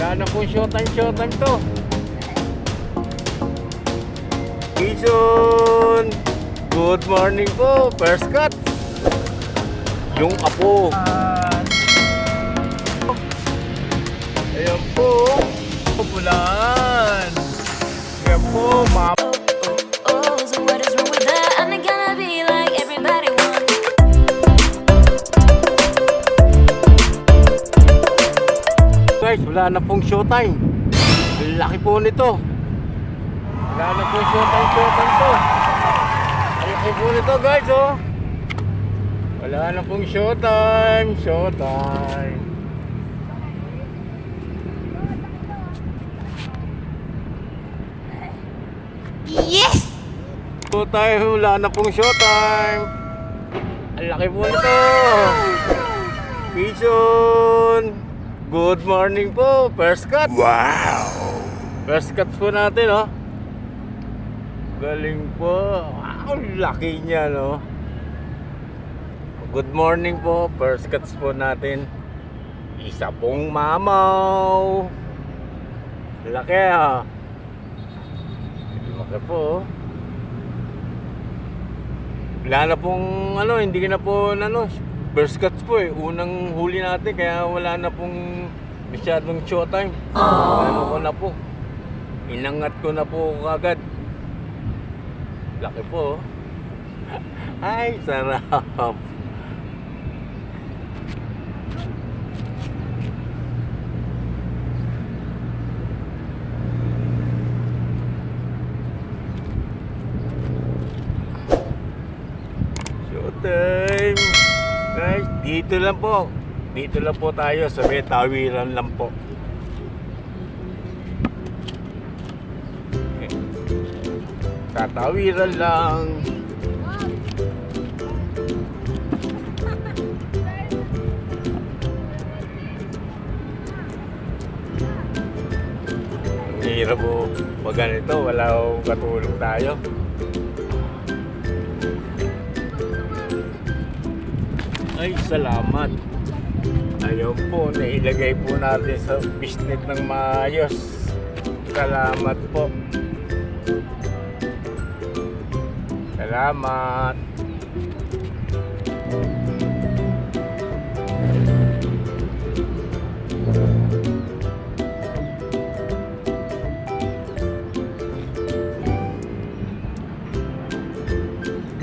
Wala na pong showtime, showtime to. Quezon! Good morning po, first cut. Yung apo. Ayan po. Pulaan. Ayan po, mama. Guys, wala na pong showtime. Laki po nito. Wala na pong showtime, showtime to. Laki po nito guys, oh. Wala na pong showtime, showtime. Yes! Showtime, wala na pong showtime. Ang laki po nito. Quezon. Good morning po, first cut. Wow! First cut po natin, oh. Galing po. Wow, laki niya, no? Good morning po, first cuts po natin. Isa pong mamaw. Laki, ah. Laki po, oh. Wala na pong ano, hindi na po ano, first cuts po eh. Unang huli natin kaya wala na pong masyadong showtime. Ano ko na po. Inangat ko na po kagad. Laki po. oh. Ay, sarap. Showtime! Guys, dito lang po. Dito lang po tayo sa may tawiran lang po. Tatawiran lang. Ang hirap po. Pag ganito, wala akong katulong tayo. Ay, salamat. Ayun po, nailagay po natin sa bisnet ng maayos. Salamat po. Salamat.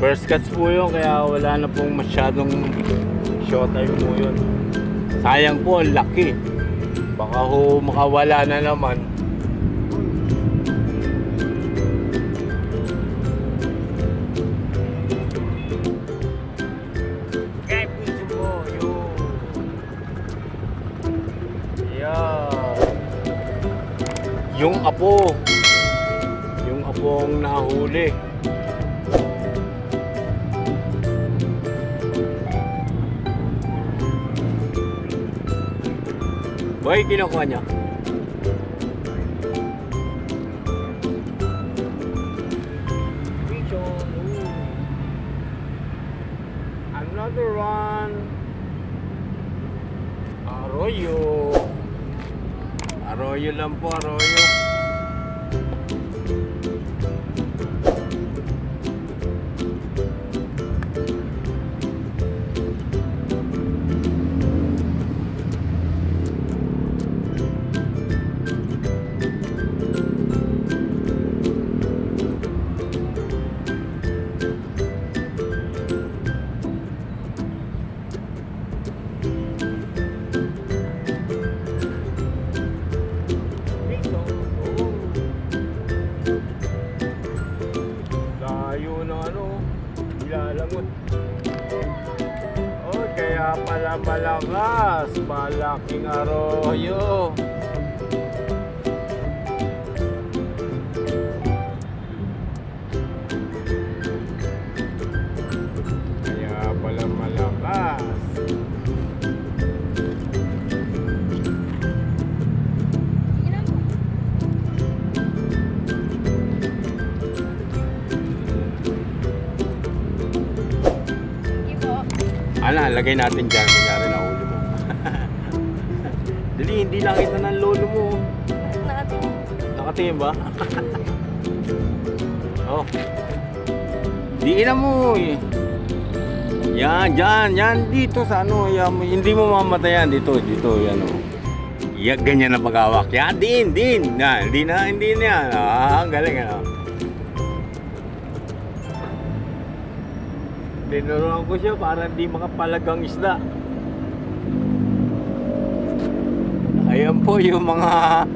First cuts po yun, kaya wala na pong masyadong showtime po yun. Sayang po, ang laki. Baka ho makawala na naman. Yung apo. Yung apong nahuli. Boy, kinukuha niya. Malaking arroyo. Kaya pala malakas. Ala, lagay natin dyan. Nakita ng lolo mo. Nakatingin. Nakatingin ba? oh. Diinan mo eh. Yan, yan, yan. Dito sa ano, yan, hindi mo mamatayan. Dito, dito, yan o. Yan, ganyan na pag-awak. Yan, din, din. Yan, hindi na, hindi na yan. Ah, ang galing ano. Tinuruan ko siya para hindi makapalagang isda. Ayan po yung mga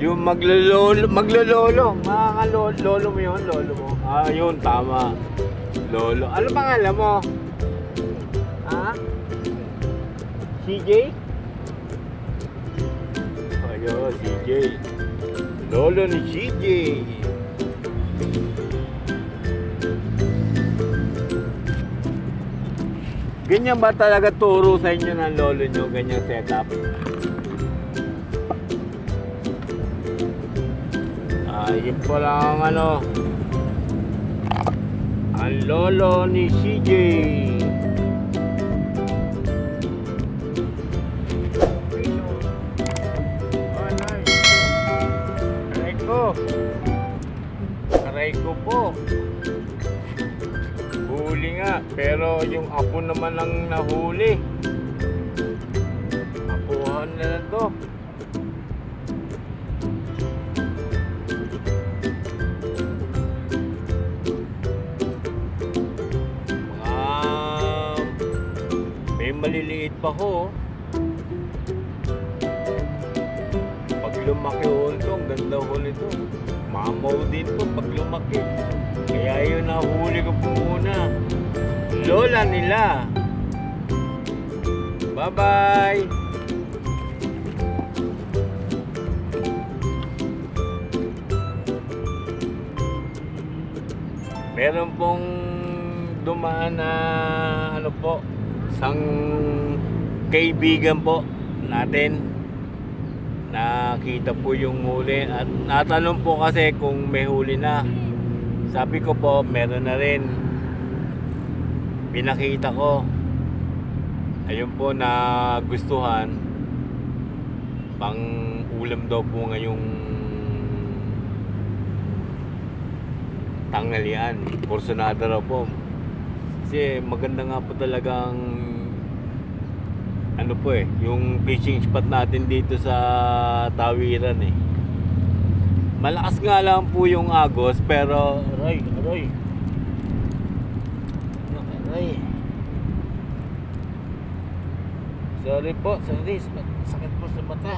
yung maglololo, maglololo, mga lolo mo yun, lolo mo. Ah, yun, tama. Lolo. Ano pangalan mo? Ha? CJ? Ayun, CJ. Lolo ni CJ. Ganyan ba talaga turo sa inyo ng lolo nyo? Ganyan setup? Ah, yun po lang ang ano. Ang lolo ni CJ. Oh, nice. Aray ko. Po. Huli nga, pero yung apo naman ang nahuli. Apuhan na lang to. Maliliit pa ho. Pag lumaki ho ito, ang ganda ho nito. Mamaw din to pag lumaki. Kaya yun nahuli ko po muna. Lola nila. Bye-bye! Meron pong dumaan na ano po, isang kaibigan po natin. Nakita po yung huli at natanong po kasi kung may huli na. Sabi ko po, meron na rin. Pinakita ko. Ayun po na gustuhan. Pang ulam daw po ngayong tanghalian. Porsyonada raw po. Kasi maganda nga po talagang ano po eh, yung fishing spot natin dito sa Tawiran eh. Malakas nga lang po yung agos pero aray, aray. Aray. Sorry po, sorry. Sakit po sa mata.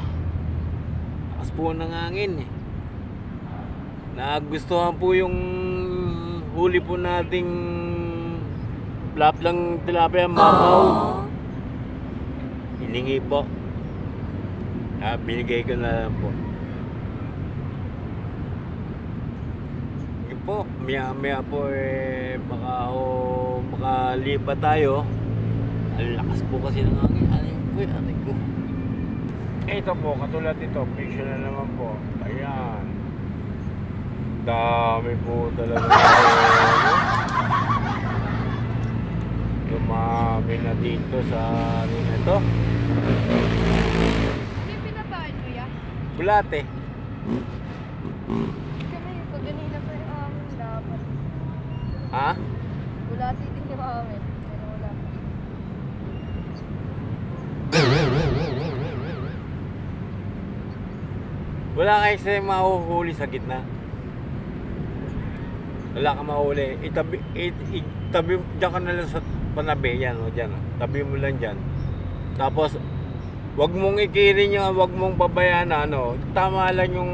Lakas po ng hangin eh. Nagustuhan po yung huli po nating flap lang tilapia mamaw. Hiningi po. Ah, binigay ko na lang po. Yun po, maya maya po eh, baka ho, makalipat tayo. Ang lakas po kasi ng hangin. Aray ko, aray ko. Ito po, katulad ito, picture na naman po. Ayan. Dami po talaga. Dumami na dito sa ano ito. Ano yung mo ya? Bulate. Kami, pag ganina pa yung amin dapat. Ha? Bulati din yung amin. Pero wala. Wala kayo sa mahuhuli sa gitna. Wala ka mahuli. Itabi, it, itabi, dyan ka na lang sa panabi. Yan, o, dyan. O. Tabi mo lang dyan. Tapos, wag mong ikirin yung, wag mong pabayaan na, ano. Tama lang yung,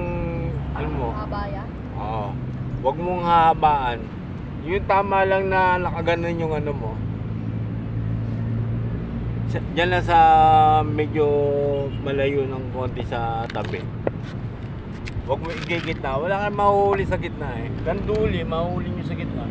ano mo. Abaya. Oo. Wag mong hahabaan. Yung tama lang na nakaganon yung ano mo. Diyan lang sa medyo malayo ng konti sa tabi. Huwag mo igigitna. Wala kang mahuhuli sa gitna eh. Kanduli, mahuhuli nyo sa gitna.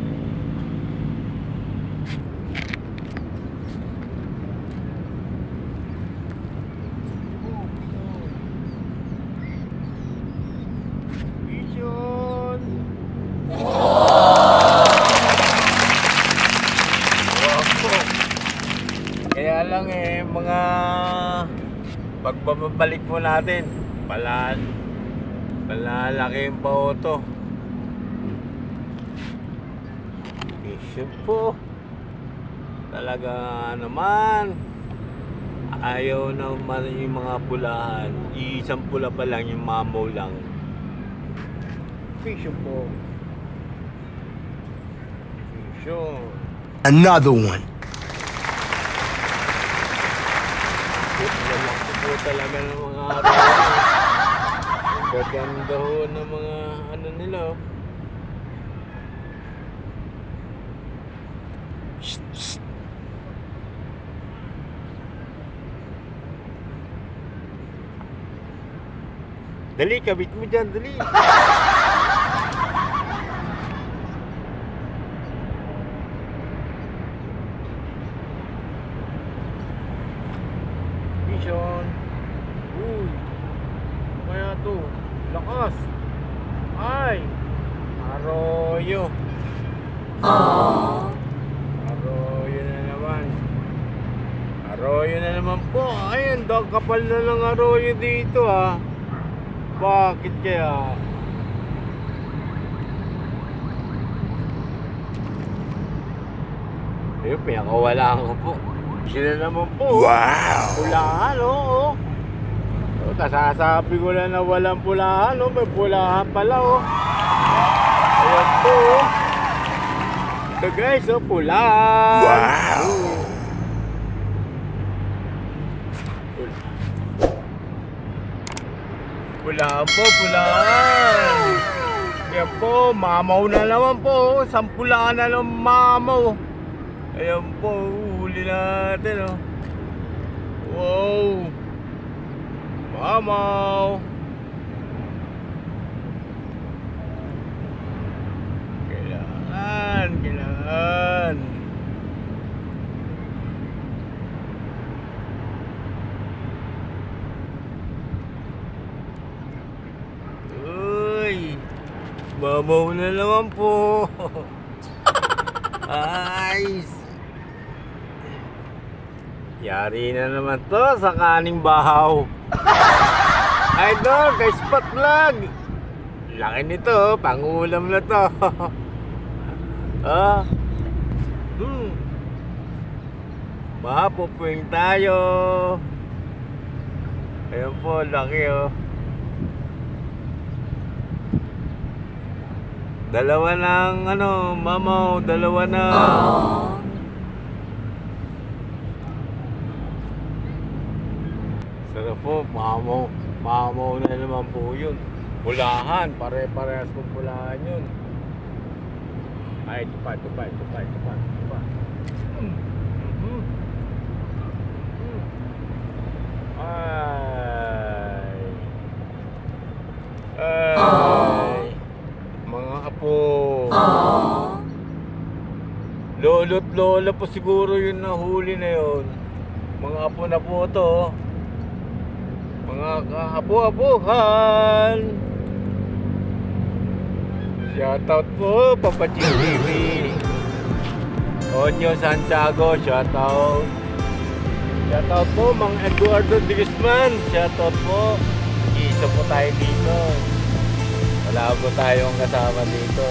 Natin. Pa po ito. Bishop po. Talaga naman. Ayaw naman yung mga pulahan. Isang pula pa lang, yung mamaw lang. Bishop po. Bishop. Another one. Po talaga ng mga Ang Gaganda ho ng mga ano nila. oh. Shh, shh. Dali, kabit mo dyan, dali. Vision. Uy. Kaya to? Lakas. Ay. Arroyo. Arroyo na naman. Arroyo na naman po. Ayun, dog kapal na ng arroyo dito ah. Bakit kaya? Ayun, pinakawalaan ko po. Sila naman po. Wow. Pulahan, oo. Oh, kasasabi ko lang na walang pulahan, oh. May pulahan pala, oh. Ayan po, oh. Ito guys, oh, pulahan. Wow. Oh. Pulahan po, pulahan. Yan po, mamaw na naman po. oh. Sampulaan na ng mamaw. Ayan po, huli natin, oh. Wow! Mamaw! Kailangan, kailangan. Uy! Mamaw na naman po. Ay! Yari na naman to sa kaning bahaw. Idol, kay Spot Vlog. Laki nito, pangulam na to. ah. Hmm. Mapupuing tayo. Ayan po, laki oh. Dalawa ng ano, mamaw, dalawa na. Sarap po, mamaw. Mamaw na naman po yun. Pulahan, pare-parehas kong pulahan yun. Ay, ito pa, ito pa, ito. Mm. Ay. Ay. Mga apo. Lolo't lola po siguro yung nahuli na yun. Mga apo na po to. Mga kaapo-apuhan. Shoutout po, Papa TV. Onyo Santiago, shoutout. Shoutout po, Mang Eduardo de Guzman. Shoutout po. Isa po tayo dito. Wala po tayong kasama dito.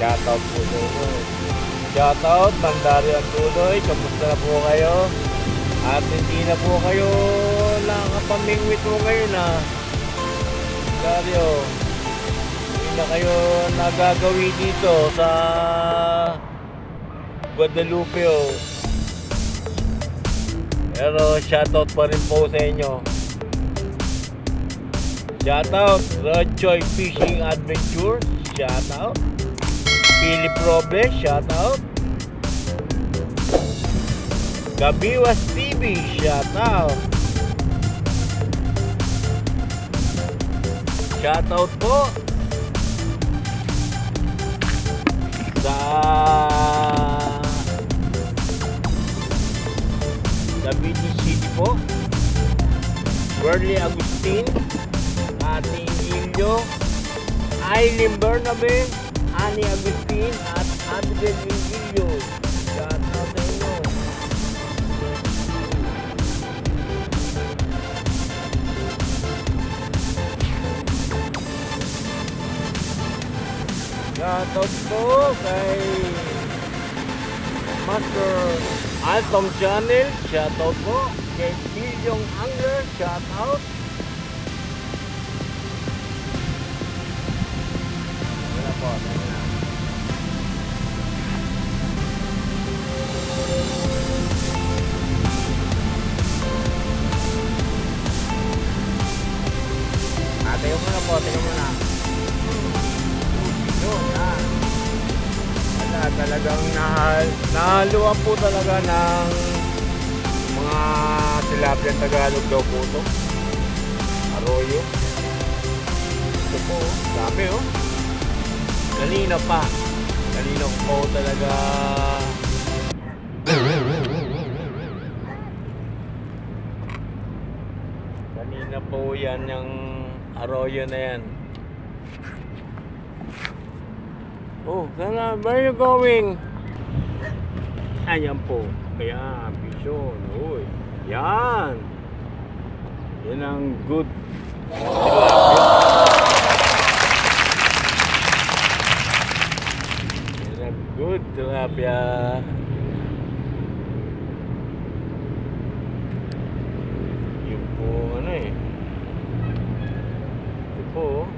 Shoutout po inyo. Shoutout, Mang Dario Antuloy. Kamusta na po kayo? At hindi na po kayo nakakapamingwit mo ngayon ha. Dario, hindi na kayo nagagawi dito sa Guadalupe oh. Pero shoutout pa rin po sa inyo. Shoutout, Rod Choi Fishing Adventure. Shoutout. Philip Robles, shoutout. Gabiwas TV, shoutout. Shoutout po sa David City po. Burley Agustin, Ate Ilio, Aileen Bernabe, Ani Agustin, at Adrian Ingilio. Shoutout po kay Master Altom Channel. Shoutout po kay Bilyong Angler. Shoutout. Wala po. Wala na. Ah, tingnan mo na po, tingnan mo talagang nahal, nahaluan po talaga ng mga tilapia Tagalog daw po ito. Arroyo. Ito po, oh. dami oh. Kanina pa. Kanina po talaga Kanina po yan yung arroyo na yan. Oh, sana, where are you going? Ayan po. Kaya, vision. Uy, yan. Yan ang good. Yan ang good tilapia. Yun po, ano eh. Ito po, oh.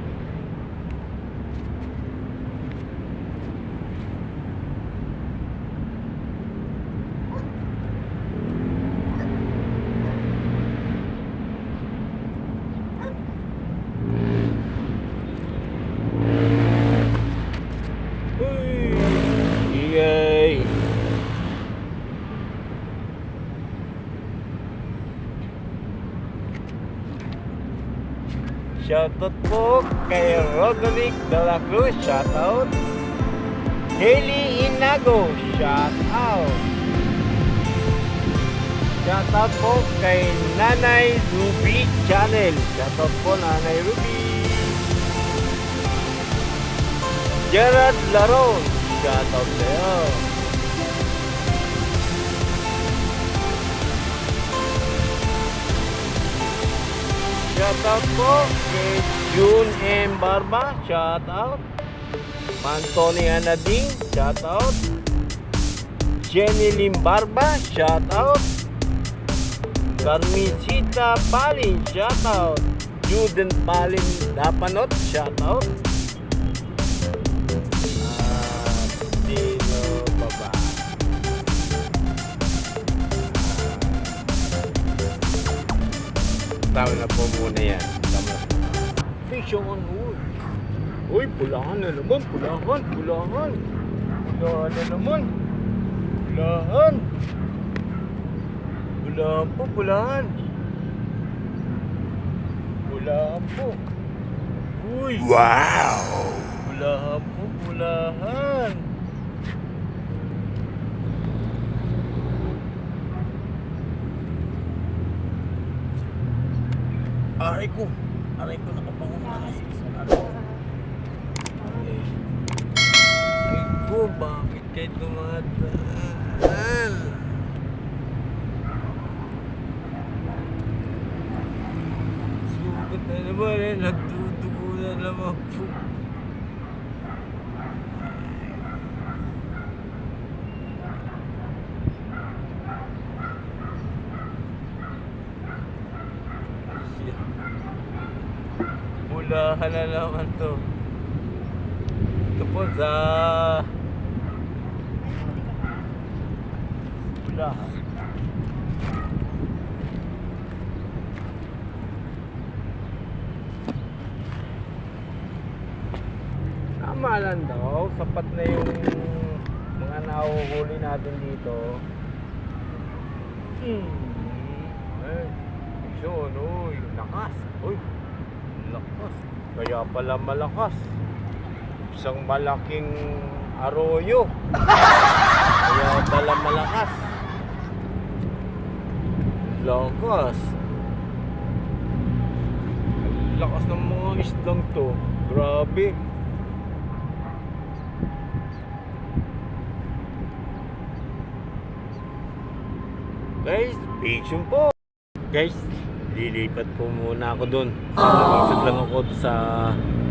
Uy! Yay! Shoutout po kay Roderick De La Cruz. Shoutout. Haley Inago. Shoutout. Shoutout po kay Nanay Ruby Channel. Shoutout po Nanay Ruby. Gerard Laron. Shoutout sa'yo. Shoutout po kay June M. Barba. Shoutout. Antony Anading. Shoutout. Jenny Lim Barba. Shoutout. Carmencita Palin. Shoutout. Juden Palin Dapanot. Shoutout. Ah, Tama na po muna yan. Tama na. Fish on wood. Uy, pulahan na naman. Pulahan, pulahan. Pulahan na naman. Pulahan. Pulahan po, pulahan. Pulahan po. Uy. Wow. Pulahan po, pulahan. Aray ko. Aray ko nakabangon na. Aray ko. Aray ko, bakit kayo dumadaan? Sugat na naman eh. Nagtutugo na naman po. Bulahan na naman to. Ito po sa... Bulahan. Tama lang daw. Sapat na yung mga nahuhuli natin dito. Hmm. Eh, so, ano, yung lakas. Uy. Kaya pala malakas. Isang malaking arroyo. Kaya pala malakas. Lakas. Lakas ng mga isdang to. Grabe. Guys, patient po. Guys, lilipat po muna ako doon. Mag-isip lang ako sa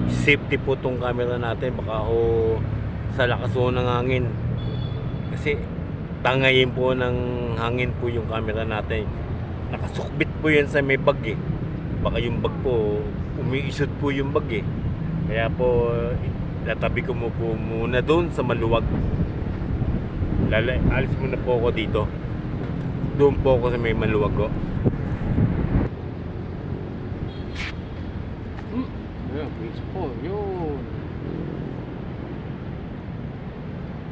safety po tong camera natin. Baka ho sa lakas ho ng hangin. Kasi tangayin po ng hangin po yung camera natin. Nakasukbit po yan sa may bag eh. Baka yung bag po, umiisot po yung bag eh. Kaya po, tatabi ko mo po muna doon sa maluwag. Lala, alis muna po ako dito. Doon po ako sa may maluwag ko. Po. Yun.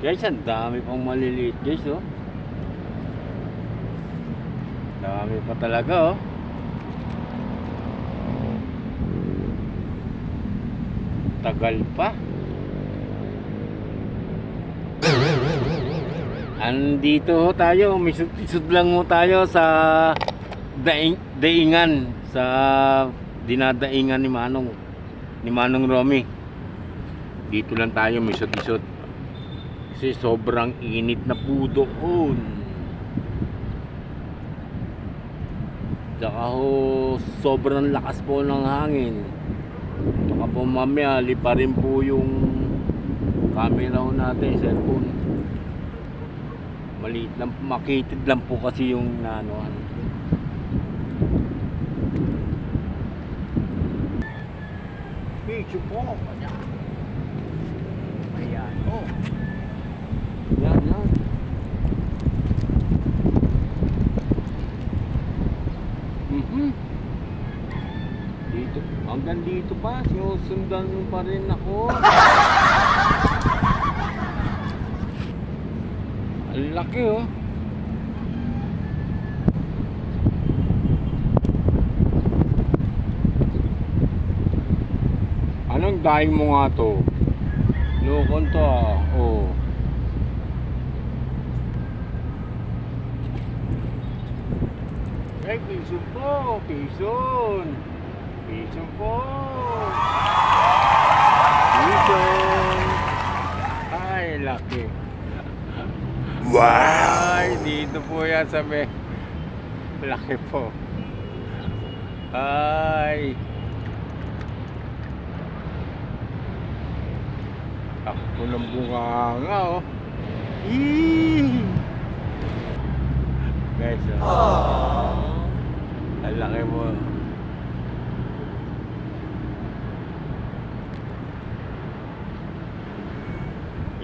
Guys, ang dami pang maliliit guys, oh. Dami pa talaga, oh. Tagal pa. Andito ho tayo, misud lang ho tayo sa daing, daingan sa dinadaingan ni Manong ni Manong Romy. Dito lang tayo misud-isod. Kasi sobrang init na po doon. Tsaka ho, sobrang lakas po ng hangin. Baka po mamaya, lipa rin po yung camera ho natin, cellphone. Maliit lang, makitid lang po kasi yung ano, Picture po. Ayan, oh. Yan, yan. Mhm. Dito, hanggang dito pa, sinusundan mo pa rin ako. Ang laki oh. Daing mo nga to? Lukon to ah. Oh. Ay, Quezon po. Quezon. Quezon po. Quezon. Ay, laki. Wow. Ay, dito po yan sa may laki po. Ay. Ako ng bunga nga oh. Eee! Guys, oh. Ang laki mo.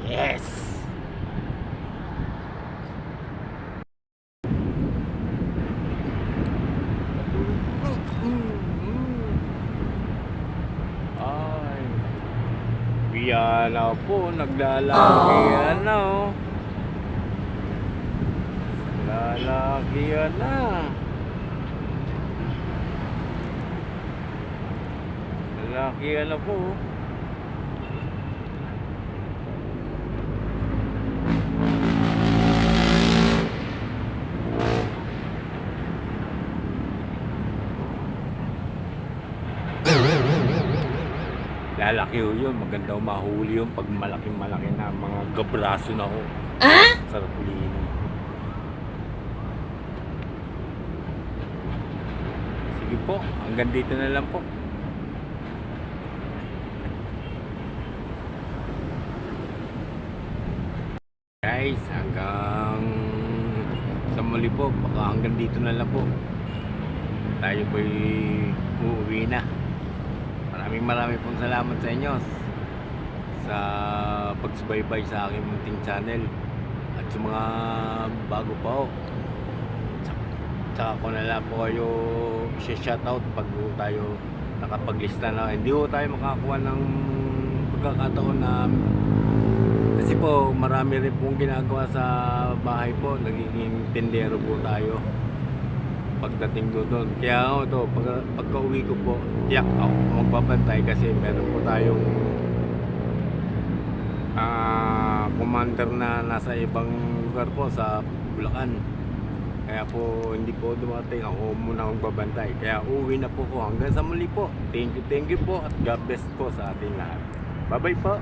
Yes! Ay. Biyala naglalaki ano. Lalaki na. Lalaki na po. Lalaki ho yun. Maganda ho mahuli yun pag malaking malaki na mga gabraso na ho. Ah? Sarap lihin. Sige po, hanggang dito na lang po. Guys, hanggang sa muli po, baka hanggang dito na lang po. Tayo po'y uuwi na. Maraming maraming pong salamat sa inyo sa pagsubaybay sa aking munting channel at sa mga bago pa ho. Tsaka, ko na lang po kayo shoutout pag tayo nakapaglista na. Hindi ho tayo makakuha ng pagkakataon na kasi po marami rin pong ginagawa sa bahay po. Nagiging tendero po tayo pagdating ko doon. Kaya ako to, pag, pagka uwi ko po, tiyak ako magbabantay kasi meron po tayong ah commander na nasa ibang lugar po sa Bulacan. Kaya po hindi po dumating ako muna magbabantay. Kaya uwi na po ko hanggang sa muli po. Thank you, thank you po at God bless po sa ating lahat. Bye bye po.